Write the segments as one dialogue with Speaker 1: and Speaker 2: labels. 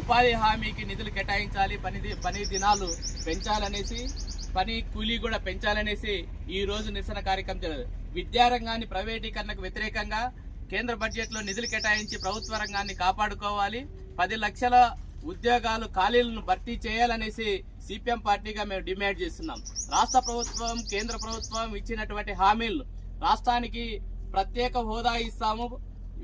Speaker 1: ఉపాధి హామీకి నిధులు కేటాయించాలి పని పని దినాలు పెంచాలనేసి పని కూలీ కూడా పెంచాలనేసి ఈ రోజు నిరసన కార్యక్రమం జరగదు. విద్యారంగాన్ని ప్రైవేటీకరణకు వ్యతిరేకంగా కేంద్ర బడ్జెట్లో నిధులు కేటాయించి ప్రభుత్వ రంగాన్ని కాపాడుకోవాలి. పది లక్షల ఉద్యోగాలు ఖాళీలను భర్తీ చేయాలనేసి సిపిఎం పార్టీగా మేము డిమాండ్ చేస్తున్నాం. రాష్ట్ర ప్రభుత్వం కేంద్ర ప్రభుత్వం ఇచ్చినటువంటి హామీలు రాష్ట్రానికి ప్రత్యేక హోదా ఇస్తాము.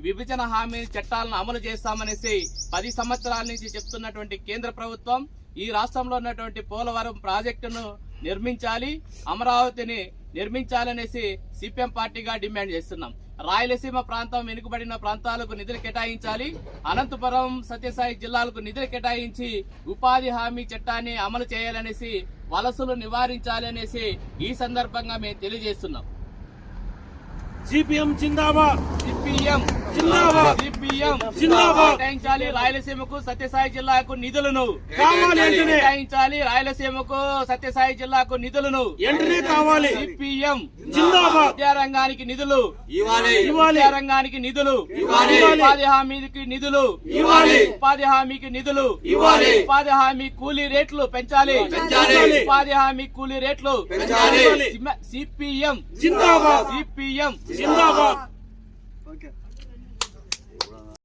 Speaker 1: విభజన హామీ చట్టాలను అమలు చేస్తామనేసి పది సంవత్సరాల నుంచి చెప్తున్నటువంటి కేంద్ర ప్రభుత్వం ఈ రాష్ట్రంలో ఉన్నటువంటి పోలవరం ప్రాజెక్టును నిర్మించాలి అమరావతిని నిర్మించాలనేసి సిపిఎం పార్టీగా డిమాండ్ చేస్తున్నాం రాయలసీమ ప్రాంతం వెనుకబడిన ప్రాంతాలకు నిధులు కేటాయించాలి అనంతపురం సత్యసాయి జిల్లాలకు నిధులు కేటాయించి ఉపాధి హామీ చట్టాన్ని అమలు చేయాలనేసి వలసలు నివారించాలి అనేసి ఈ సందర్భంగా మేము తెలియజేస్తున్నాం
Speaker 2: సిపిఎం జిందాబాద్
Speaker 1: సిపిఎం. కేటాయించాలి రాయలసీమకు సత్యసాయి జిల్లాకు నిధులను. కేటాయించాలి రాయలసీమకు సత్యసాయి జిల్లాకు నిధులను.
Speaker 2: వెంటనే కావాలి.
Speaker 1: సిపిఎం
Speaker 2: జిందాబాద్.
Speaker 1: విద్యారంగానికి నిధులు.
Speaker 2: ఇవ్వాలి.
Speaker 1: విద్యారంగానికి నిధులు.
Speaker 2: ఇవ్వాలి.
Speaker 1: ఉపాధి హామీకి నిధులు.
Speaker 2: ఇవ్వాలి.
Speaker 1: ఉపాధి హామీకి నిధులు.
Speaker 2: ఇవ్వాలి.
Speaker 1: ఉపాధి హామీ కూలీ రేట్లు పెంచాలి.
Speaker 2: పెంచాలి.
Speaker 1: ఉపాధి హామీ కూలీ రేట్లు
Speaker 2: పెంచాలి.
Speaker 1: సిపిఎం.
Speaker 2: జిందాబాద్.
Speaker 1: సిపిఎం.